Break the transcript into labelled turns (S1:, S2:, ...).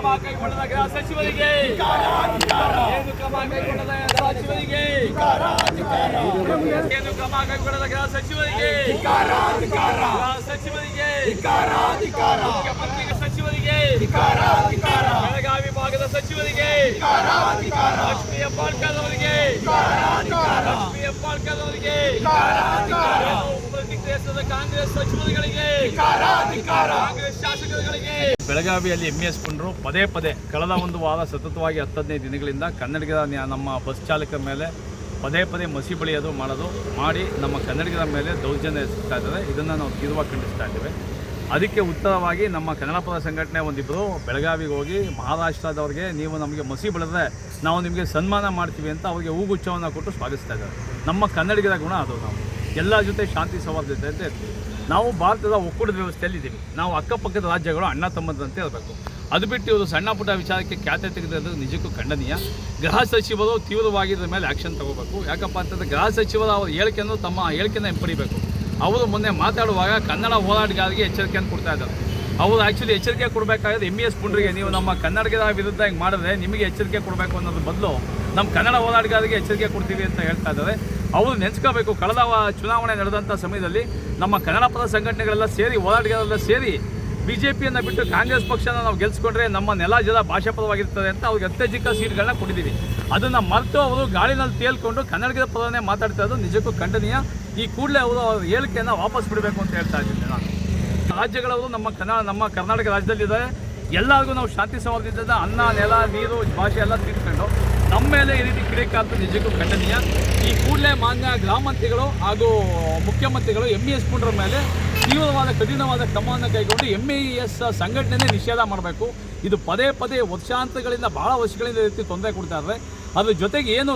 S1: ಕ್ರಮ ಕೈಗೊಂಡದ ಗೃಹ ಸಚಿವರಿಗೆ ಏನು ಕ್ರಮ ಕೈಗೊಂಡದ ಸಚಿವರಿಗೆ ಏನು ಕ್ರಮ ಕೈಗೊಂಡದ ಗೃಹ ಸಚಿವರಿಗೆ ಗೃಹ ಸಚಿವರಿಗೆ ಮುಖ್ಯಮಂತ್ರಿ ಸಚಿವರಿಗೆ ಬೆಳಗಾವಿ ಭಾಗದ ಸಚಿವರಿಗೆ ಲಕ್ಷ್ಮಿ ಹೆಬ್ಬಾಳ್ಕರ್ ಅವರಿಗೆ ಲಕ್ಷ್ಮಿ ಹೆಬ್ಬಾಳ್ಕರ್ ಅವರಿಗೆ ಪ್ರತಿಕ್ರಿಯಿಸಿದ ಕಾಂಗ್ರೆಸ್ ಸಚಿವರುಗಳಿಗೆ ಬೆಳಗಾವಿಯಲ್ಲಿ ಎಂ ಎಸ್ ಪುಂಡ್ರು ಪದೇ ಪದೇ ಕಳೆದ ಒಂದು ವಾರ ಸತತವಾಗಿ ಹತ್ತು ದಿನಗಳಿಂದ ಕನ್ನಡಿಗರ ನಮ್ಮ ಬಸ್ ಚಾಲಕರ ಮೇಲೆ ಪದೇ ಪದೇ ಮಸಿ ಬಳಿಯೋದು ಮಾಡೋದು ಮಾಡಿ ನಮ್ಮ ಕನ್ನಡಿಗರ ಮೇಲೆ ದೌರ್ಜನ್ಯ ಎಸಗ್ತಾ ಇದ್ದಾರೆ. ಇದನ್ನು ನಾವು ತೀವ್ರವಾಗಿ ಖಂಡಿಸ್ತಾ ಇದ್ದೇವೆ. ಅದಕ್ಕೆ ಉತ್ತರವಾಗಿ ನಮ್ಮ ಕನ್ನಡಪದ ಸಂಘಟನೆ ಒಂದಿಬ್ಬರು ಬೆಳಗಾವಿಗೆ ಹೋಗಿ ಮಹಾರಾಷ್ಟ್ರದವ್ರಿಗೆ ನೀವು ನಮಗೆ ಮಸಿ ಬೆಳೆದ್ರೆ ನಾವು ನಿಮಗೆ ಸನ್ಮಾನ ಮಾಡ್ತೀವಿ ಅಂತ ಅವರಿಗೆ ಹೂಗುಚ್ಛವನ್ನು ಕೊಟ್ಟು ಸ್ವಾಗತಿಸ್ತಾ ಇದ್ದಾರೆ. ನಮ್ಮ ಕನ್ನಡಿಗರ ಗುಣ ಅದು ನಾವು. ಎಲ್ಲರ ಜೊತೆ ಶಾಂತಿ ಸೌಹಾರ್ದತೆ ಅಂತ ಇರ್ತೀವಿ. ನಾವು ಭಾರತದ ಒಕ್ಕೂಟದ ವ್ಯವಸ್ಥೆಯಲ್ಲಿ ಇದ್ದೀವಿ ನಾವು ಅಕ್ಕಪಕ್ಕದ ರಾಜ್ಯಗಳು, ಅಣ್ಣ ತಮ್ಮದಂತೆ ಇರಬೇಕು. ಅದು ಬಿಟ್ಟು ಇವರು ಸಣ್ಣ ಪುಟ್ಟ ವಿಚಾರಕ್ಕೆ ಖ್ಯಾತೆ ತೆಗೆದಿರೋದು ನಿಜಕ್ಕೂ ಖಂಡನೀಯ. ಗೃಹ ಸಚಿವರು ತೀವ್ರವಾಗಿ ಇದ್ರ ಮೇಲೆ ಆ್ಯಕ್ಷನ್ ತಗೋಬೇಕು. ಯಾಕಪ್ಪ ಅಂತಂದರೆ ಗೃಹ ಸಚಿವರು ಅವ್ರ ಹೇಳಿಕೆಯನ್ನು ತಮ್ಮ ಹೇಳಿಕೆಯನ್ನು ಹಿಂಪಡಿಬೇಕು. ಅವರು ಮೊನ್ನೆ ಮಾತಾಡುವಾಗ ಕನ್ನಡ ಹೋರಾಟಗಾರರಿಗೆ ಎಚ್ಚರಿಕೆಯನ್ನು ಕೊಡ್ತಾ ಇದ್ದಾರೆ. ಅವರು ಆ್ಯಕ್ಚುಲಿ ಎಚ್ಚರಿಕೆ ಕೊಡಬೇಕಾದ್ರೆ ಎಂ ಇ ಎಸ್ ಪುಂಡ್ರಿಗೆ ನೀವು ನಮ್ಮ ಕನ್ನಡಿಗರ ವಿರುದ್ಧ ಹಿಂಗೆ ಮಾಡಿದ್ರೆ ನಿಮಗೆ ಎಚ್ಚರಿಕೆ ಕೊಡಬೇಕು ಅನ್ನೋದ್ರ ಬದಲು ನಮ್ಮ ಕನ್ನಡ ಹೋರಾಟಗಾರರಿಗೆ ಎಚ್ಚರಿಕೆ ಕೊಡ್ತೀವಿ ಅಂತ ಹೇಳ್ತಾ ಇದ್ದಾರೆ. ಅವರು ನೆನೆಸ್ಕೋಬೇಕು. ಕಳೆದ ಚುನಾವಣೆ ನಡೆದಂಥ ಸಮಯದಲ್ಲಿ ನಮ್ಮ ಕನ್ನಡ ಪದ ಸಂಘಟನೆಗಳೆಲ್ಲ ಸೇರಿ, ಹೋರಾಟಗಾರರೆಲ್ಲ ಸೇರಿ ಬಿ ಜೆ ಪಿಯನ್ನು ಬಿಟ್ಟು ಕಾಂಗ್ರೆಸ್ ಪಕ್ಷನ ನಾವು ಗೆಲ್ಸ್ಕೊಂಡ್ರೆ ನಮ್ಮ ನೆಲ, ಜಲ, ಭಾಷಾ ಪರವಾಗಿರ್ತದೆ ಅಂತ ಅವ್ರಿಗೆ ಅತ್ಯಧಿಕ ಸೀಟ್ಗಳನ್ನ ಕೊಟ್ಟಿದ್ದೀವಿ. ಅದನ್ನು ಮರೆತು ಅವರು ಗಾಳಿನಲ್ಲಿ ತೇಲ್ಕೊಂಡು ಕನ್ನಡಿಗರ ಪದವನ್ನೇ ಮಾತಾಡ್ತಾ ಇರೋದು ನಿಜಕ್ಕೂ ಖಂಡನೀಯ. ಈ ಕೂಡಲೇ ಅವರು ಅವ್ರ ಹೇಳಿಕೆಯನ್ನು ವಾಪಸ್ ಬಿಡಬೇಕು ಅಂತ ಹೇಳ್ತಾ ಇದ್ದೀನಿ ನಾನು. ರಾಜ್ಯಗಳವರು ನಮ್ಮ ಕನ್ನಡ ನಮ್ಮ ಕರ್ನಾಟಕ ರಾಜ್ಯದಲ್ಲಿದ್ದಾರೆ ಎಲ್ಲರಿಗೂ ನಾವು ಶಾಂತಿ ಸೌಹಾರ್ದದಿಂದ ಅನ್ನ, ನೆಲ, ನೀರು, ಭಾಷೆ ಎಲ್ಲ ತಿಳ್ಕೊಂಡು ನಮ್ಮ ಮೇಲೆ ಈ ರೀತಿ ಕಿಡಿಕಾದ್ದು ನಿಜಕ್ಕೂ ಖಂಡನೀಯ. ಈ ಕೂಡಲೇ ಮಾನ್ಯ ಗ್ರಾಮಂತ್ರಿಗಳು ಹಾಗೂ ಮುಖ್ಯಮಂತ್ರಿಗಳು ಎಂ ಇ ಎಸ್ ಪುಂಡ್ರ ಮೇಲೆ ತೀವ್ರವಾದ ಕಠಿಣವಾದ ಕ್ರಮವನ್ನು ಕೈಗೊಂಡು ಎಂ ಇ ಎಸ್ ಸಂಘಟನೆ ನಿಷೇಧ ಮಾಡಬೇಕು. ಇದು ಪದೇ ಪದೇ ವರ್ಷಾಂತರಗಳಿಂದ ಬಹಳ ವರ್ಷಗಳಿಂದ ರೀತಿ ತೊಂದರೆ ಕೊಡ್ತಾ ಇದ್ದಾರೆ ಅದ್ರ ಜೊತೆಗೆ ಏನು